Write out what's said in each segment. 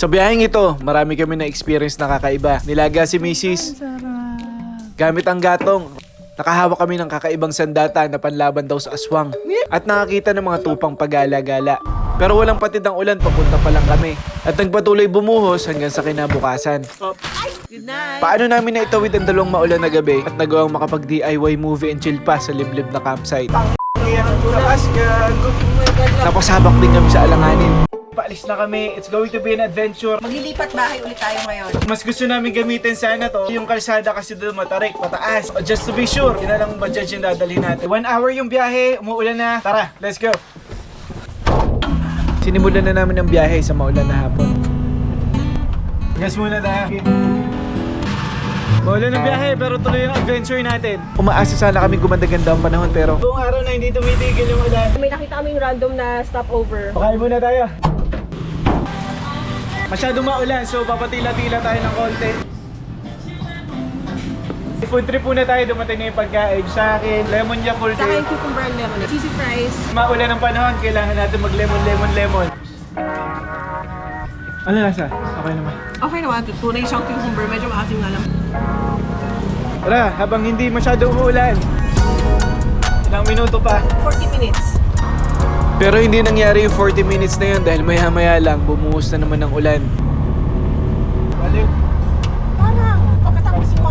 Sa biyaheng ito, marami kami na experience na kakaiba. Nilaga si Mrs. Gamit ang gatong. Nakahawak kami ng kakaibang sandata na panlaban daw sa aswang. At nakakita ng mga tupang pagala-gala. Pero walang patid ang ulan, papunta pa lang kami. At nagpatuloy bumuhos hanggang sa kinabukasan. Good night. Paano namin na itawid ang dalawang maulan na gabi at nagawang makapag-DIY movie and chill pa sa liblib na campsite. Tapos habak din kami sa alanganin. Paalis na kami. It's going to be an adventure. Maglilipat bahay ulit tayo ngayon. Mas gusto namin gamitin sana to. Yung kalsada kasi doon matarik, mataas. Just to be sure, yun na lang budget yung dadalhin natin. One hour yung biyahe, umuulan na. Tara, let's go! Sinimulan na namin ang biyahe sa maulan na hapon. Gas muna tayo. Maulan ang biyahe pero tuloy yung adventure natin. Umaasa sana kami gumanda-ganda ang panahon pero buong araw na hindi tumitigil yung ulan. May nakita kaming random na stopover. Pakain muna tayo. Masyadong maulan, so papatila-tila tayo ng konti. Food trip muna tayo, dumating na yung pagkain. Sa akin, lemon yakult. Saka yung cucumber and lemon. Cheesy fries. Maulan ang panahon, kailangan natin mag lemon, lemon, lemon. Ano lasa? Okay naman. Okay naman, tunay siyang cucumber. Medyo maasim nga lang. Tara, habang hindi masyado umuulan. Ilang minuto pa. 40 minutes. Pero hindi nangyari yung 40 minutes na yun dahil maya-maya lang bumuhos na naman ng ulan. Baliw. Parang, pagkatapos yung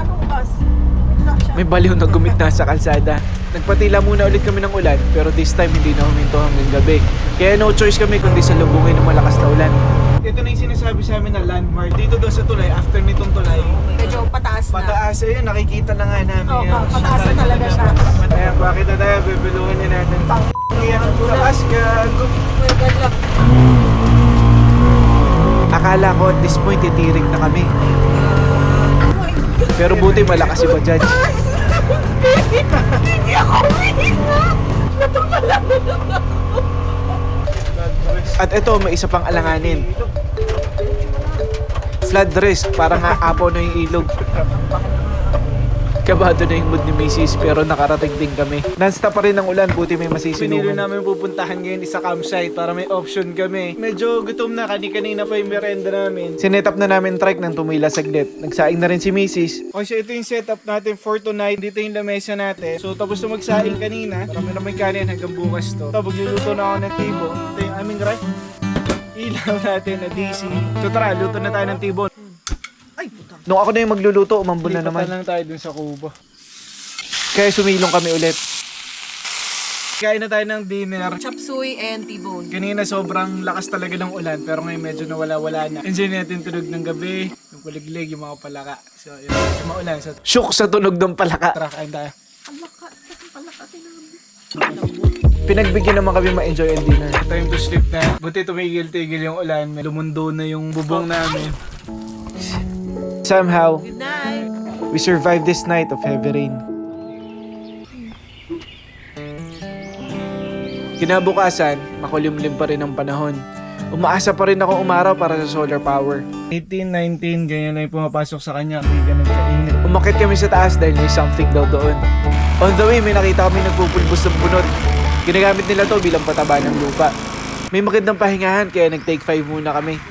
siya. May baliw na gumit na sa kalsada. Nagpatila muna ulit kami ng ulan pero this time hindi na huminto hanggang gabi. Kaya no choice kami kundi sa lubungin ng malakas na ulan. Ito na yung sinasabi sa amin na landmark. Dito daw sa tulay, after nitong tulay, Medyo pataas na. pataas ayun, nakikita na nga namin. Oo, yun. pataas na talaga siya. Kaya bakit na tayo, bibuluhan niya natin. Pang taas gago. Akala ko at this point, titirik na kami. Pero buti malakas si Bajaj. Hindi ako. At ito, may isa pang alanganin. Flood risk, parang aapaw na yung ilog. Kabado na yung mood ni Mrs. pero nakarating din kami. Non-stop pa rin ang ulan, buti may masisilungan. Pinili namin pupuntahan ngayon isa campsite para may option kami. Medyo gutom na, kani-kanina pa yung merenda namin. Sinetap na namin trike ng tumila saglit. Nagsaing na rin si Mrs. O siya, ito yung setup natin for tonight. Dito yung lamesa natin. So tapos na magsaing kanina, marami na may kanin hanggang bukas to. Tapos magluluto na ako ng tibo. Ito yung aming rice ilaw natin na DC. So tara, luto na tayo ng tibon. Ay, puta. Nung ako na yung magluluto, umambon na naman. lang tayo dun sa kubo. Kaya sumilong kami ulit. Kain na tayo ng dinner. Chop suey and T-bone. Kanina sobrang lakas talaga ng ulan pero ngayon medyo nawala-wala na. Enjoy natin tunog ng gabi, yung kuliglig, yung mga palaka. So yun, medyo maulan. So, Shook sa tunog ng palaka. Tara, kain tayo. Alaka, palaka, tinabi. Pinagbigyan naman kami ma-enjoy ang dinner. Time to sleep na. Buti tumigil-tigil yung ulan. Lumundo na yung bubong namin. Somehow, we survived this night of heavy rain. Kinabukasan, makulimlim pa rin ang panahon. Umaasa pa rin ako umaraw para sa solar power. 18, 19, ganyan na yung pumapasok sa kanya. May ganun kainit. Umakit kami sa taas dahil may something daw doon. On the way, may nakita kami nagpupulbos ng bunot. Ginagamit nila to bilang pataba ng lupa. May magandang pahingahan kaya nag-take 5 muna kami.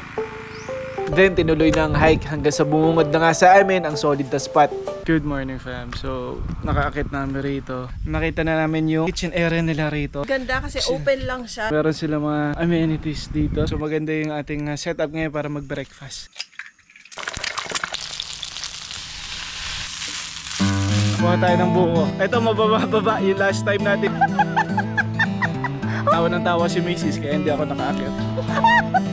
Then tinuloy ang hike hanggang sa bumungod na nga sa amin ang solid na spot. Good morning fam. So nakaakit namin rito. Nakita na namin yung kitchen area nila rito. Ganda kasi open lang siya. Meron sila mga amenities dito. So maganda yung ating uh, setup ngayon para mag-breakfast. Kuha tayo ng buko. Ito mababa-baba yung last time natin. tawa ng tawa si Macy's kaya hindi ako nakaakit.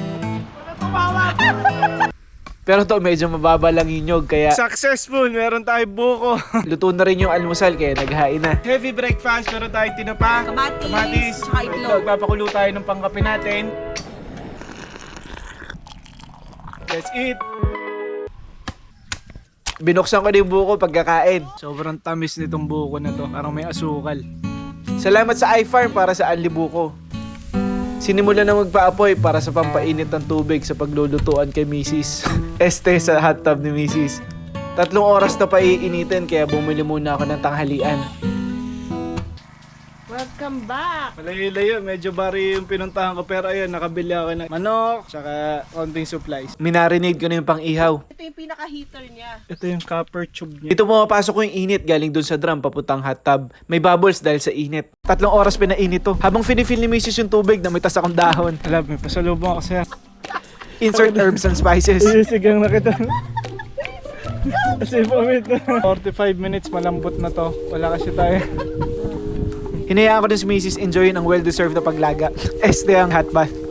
Pero to medyo mababa lang yung nyog kaya Successful! Meron tayo buko. Luto na rin yung almusal kaya naghain na. Heavy breakfast, meron tayong tinapa, Kamatis, tsaka itlog. Magpapakulo tayo ng pangkape natin. Let's eat! Binuksan ko na yung buko pagkakain. Sobrang tamis nitong buko na to. Parang may asukal. Salamat sa iFarm para sa anli buko. Sinimula na magpaapoy para sa pampainit ng tubig sa paglulutuan kay Mrs. Este sa hot tub ni Mrs. Tatlong oras na pa iinitin kaya bumili muna ako ng tanghalian. Welcome back! Malayo-layo, medyo bari yung pinuntahan ko pero ayun, nakabili ako ng manok, tsaka konting supplies. Minarinade ko na yung pang-ihaw. Ito yung pinaka-heater niya. Ito yung copper tube niya. Dito pumapasok ko yung init galing dun sa drum papuntang hot tub. May bubbles dahil sa init. Tatlong oras pinainit to. Habang finifil ni Mrs. yung tubig na may tas akong dahon. Alam, may pasalubong ako sa'yo. Insert herbs and spices. Isisigang na kita. Kasi pamit 45 minutes malambot na to. Wala kasi tayo. Hinayaan ko din si Mrs. enjoyin ang well-deserved na paglaga. Este ang hot bath.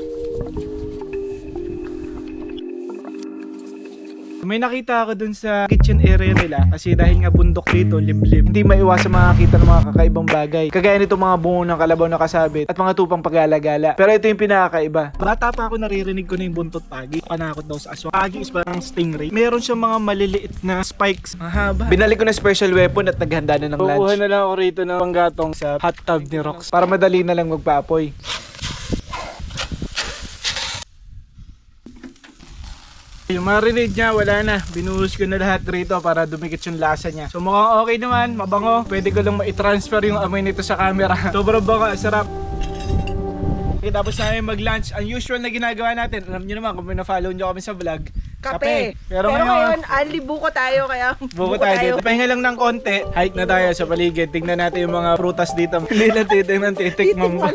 May nakita ako dun sa kitchen area nila kasi dahil nga bundok dito, liblib. Hindi maiwasan makakita ng mga kakaibang bagay. Kagaya nito mga bungo ng kalabaw na kasabit at mga tupang pagala-gala. Pero ito yung pinakakaiba. Bata pa ako naririnig ko na yung buntot pagi. Panakot daw sa aswang. Pagi is parang stingray. Meron siyang mga maliliit na spikes. Mahaba. Binalik ko na special weapon at naghanda na ng lunch. Kukuha na lang ako rito ng panggatong sa hot tub ni Rox. Para madali na lang magpaapoy. Yung marinade niya, wala na. Binuhos ko na lahat rito para dumikit yung lasa niya. So mukhang okay naman, mabango. Pwede ko lang ma-transfer yung amoy nito sa camera. Sobrang baka, sarap. Okay, tapos namin mag-lunch. Ang usual na ginagawa natin, alam niyo naman kung may na-follow niyo kami sa vlog, Kape. Pero, Pero, ngayon, ngayon, only buko tayo kaya buko tayo dito. Pahinga lang ng konti. Hike na tayo sa paligid. Tingnan natin yung mga prutas dito. Hindi lang titignan, titikman mo.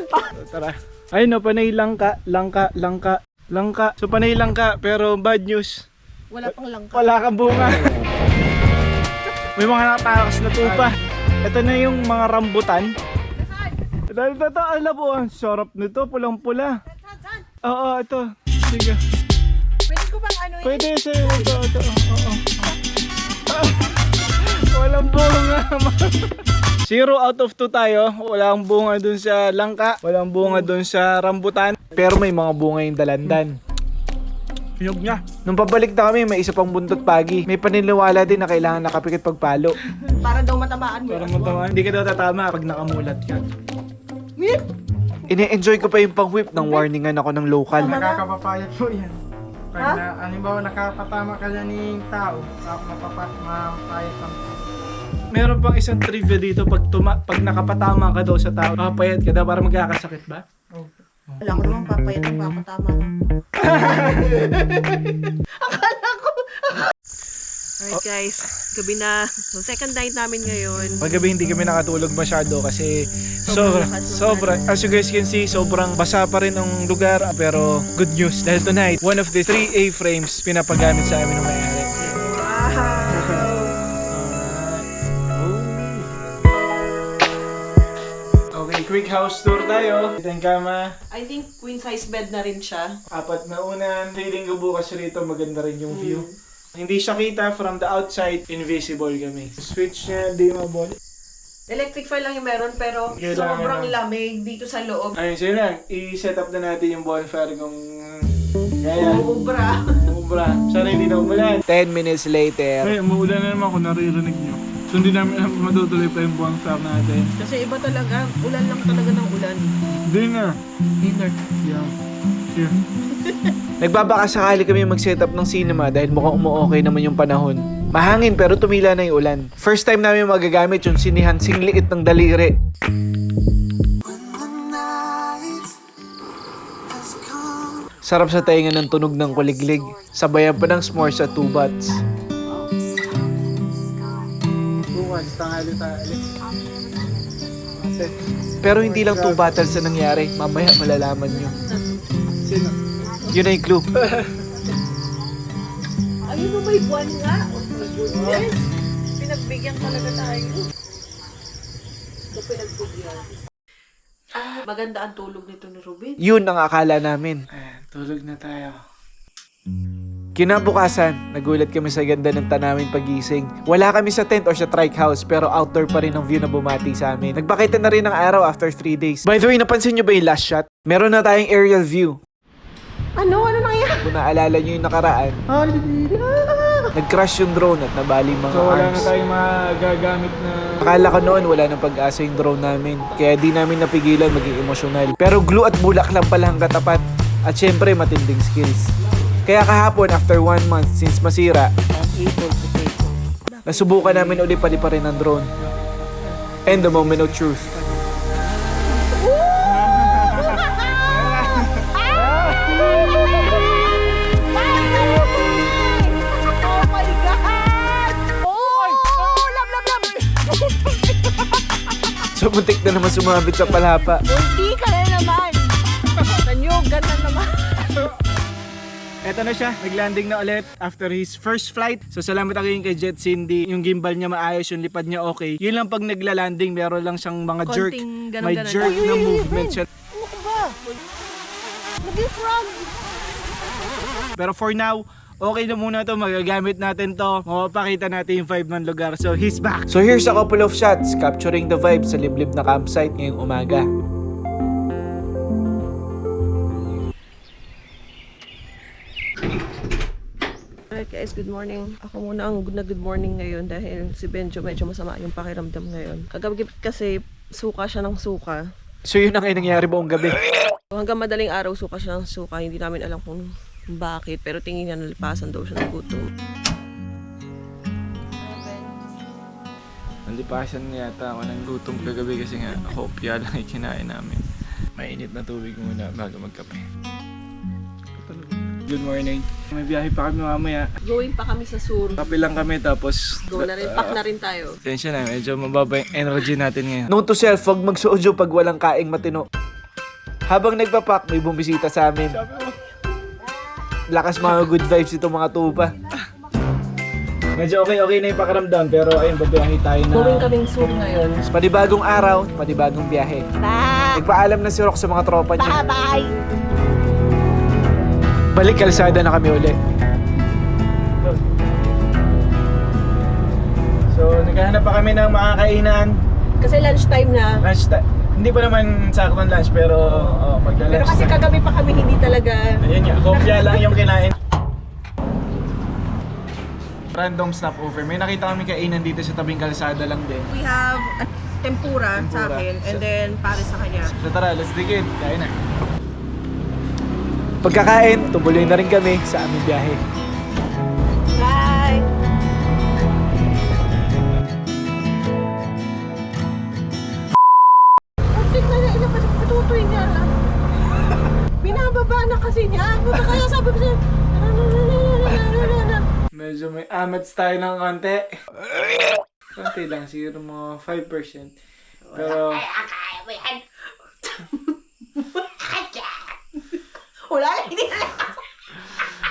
Tara. Ayun no, panay langka, langka, langka, langka. So panay langka, pero bad news. Wala pang langka. Wala kang bunga. May mga nakatakas na tupa. Ito na yung mga rambutan. Dahil ito, alam po, ang sarap nito, pulang-pula. Oo, ito. Sige. Pwede ko bang ano Pwede sa ito, ito. Oo. Ah, Walang bunga. Zero out of two tayo. Walang bunga dun sa langka. Walang bunga dun sa rambutan. Pero may mga bunga yung dalandan. Hinog niya. Nung pabalik na kami, may isa pang buntot pagi. May paniniwala din na kailangan nakapikit pagpalo. Para daw matamaan mo. Para matamaan. Hindi ka daw tatama pag nakamulat ka. Meep! Ine-enjoy ko pa yung pang-whip ng warningan ako ng local. Nakakapapayat po yan. Pag Ha? na, halimbawa nakapatama ka na ng tao, mapapa, mapapayat ang Meron pang isang trivia dito pag tuma pag nakapatama ka daw sa tao, papayat ka daw para magkakasakit ba? Wala ko naman papayat ang papatama lang. Akala ko. Alright guys, gabi na. So second night namin ngayon. Paggabi hindi kami nakatulog masyado kasi sobra, sobra. As you guys can see, sobrang basa pa rin ang lugar. Pero good news, dahil tonight, one of the 3 A-frames pinapagamit sa amin ng may-ari. Quick house tour tayo. Ito yung kama, I think queen size bed na rin siya. apat na unan. Feeling ko bukas rito maganda rin yung view. Hindi siya kita from the outside, invisible kami. Switch niya, di mabol. Electric fan lang yung meron pero Kailangan sobrang ng- lamig dito sa loob. Ayun, sige lang. I-set up na natin yung bonfire kung kaya. Ubra. Ubra. Sana hindi na umulan. 10 minutes later. Ay, umuulan na naman kung naririnig nyo. So hindi namin alam kung matutuloy pa yung bonfire natin. Kasi iba talaga, ulan lang talaga ng ulan. Dinner. Dinner. Yeah. Yeah. Nagbabaka sakali kami mag-set up ng cinema dahil mukhang umu-okay naman yung panahon. Mahangin pero tumila na yung ulan. First time namin magagamit yung sinihan singliit ng daliri. Sarap sa tainga ng tunog ng kuliglig. Sabayan pa ng s'mores at two bats. Bukas, tanghali tayo. Pero hindi lang two battles na nangyari. Mamaya malalaman nyo. Sino? Yun na yung clue. Ayun mo may buwan nga. Oh my goodness. Pinagbigyan talaga tayo. Ito pinagbigyan. Ah, maganda ang tulog nito ni Ruben. Yun ang akala namin. Ayan, tulog na tayo. Kinabukasan, nagulat kami sa ganda ng tanawin pagising. Wala kami sa tent or sa trike house pero outdoor pa rin ang view na bumati sa amin. Nagpakita na rin ng araw after 3 days. By the way, napansin nyo ba yung last shot? Meron na tayong aerial view. Ano? Ano nangyari? Kung naalala nyo yung nakaraan, nag-crash yung drone at nabali yung mga So wala na arms. tayong magagamit na... Akala ko noon wala nang pag-asa yung drone namin. Kaya di namin napigilan maging emosyonal. Pero glue at bulak lang pala ang katapat. At syempre matinding skills. Kaya kahapon, after one month since masira, nasubukan namin ulit paliparin ang drone. And the moment of truth. So, muntik na naman sumabit sa palapa. Muntik ka na naman! Eto na siya, naglanding na ulit after his first flight. So salamat again kay Jet Cindy. Yung gimbal niya maayos, yung lipad niya okay. Yun lang pag nagla-landing, meron lang siyang mga jerk. Konting ganun, May ganun. jerk Ay, na ay, ay, movement siya. Ano ka ba? Naging frog! Pero for now, okay na muna to. Magagamit natin to. Mapapakita natin yung vibe ng lugar. So he's back. So here's a couple of shots capturing the vibe sa liblib na campsite ngayong umaga. Alright guys, good morning. Ako muna ang good na good morning ngayon dahil si Benjo medyo masama yung pakiramdam ngayon. Kagabi kasi suka siya ng suka. So yun ang nangyayari buong gabi. Hanggang madaling araw suka siya ng suka. Hindi namin alam kung bakit pero tingin niya nalipasan daw siya ng gutom. Nalipasan yata ako ng gutom kagabi kasi nga hopya lang yung kinain namin. Mainit na tubig muna bago magkape. Good morning. May biyahe pa kami mamaya. Going pa kami sa sur. Kape lang kami tapos... Go na rin, pack na rin tayo. Tensya na, medyo mababa yung energy natin ngayon. Note to self, wag magsojo pag walang kaing matino. Habang nagpapak, may bumisita sa amin. Lakas mga good vibes itong mga tupa. Medyo okay-okay na yung pakiramdam, pero ayun, babiyahe tayo na... Going kaming sur ngayon. Panibagong araw, panibagong biyahe. Nagpaalam na si Rock sa mga tropa niya. Bye! Balik kalsada na kami uli. So, naghahanap pa kami ng makakainan. Kasi lunchtime na. Lunch ta- hindi pa naman saktong lunch, pero oh, magla-lunch Pero kasi na. kagabi pa kami hindi talaga Ayun nga, kopya lang yung kinain. Random stopover. May nakita kami kainan dito sa tabing kalsada lang din. We have a tempura, sa Tempura. akin and then para sa kanya. So tara, let's dig in. Kain na. Pagkakain, tumuloy na rin kami sa aming biyahe. Hi! Bakit na na ina patutoy niya? Binababa na kasi niya. Puta kaya sabi ko siya. Medyo may amats tayo ng konti. Konti lang, siguro mga 5%. Pero, 我来你俩。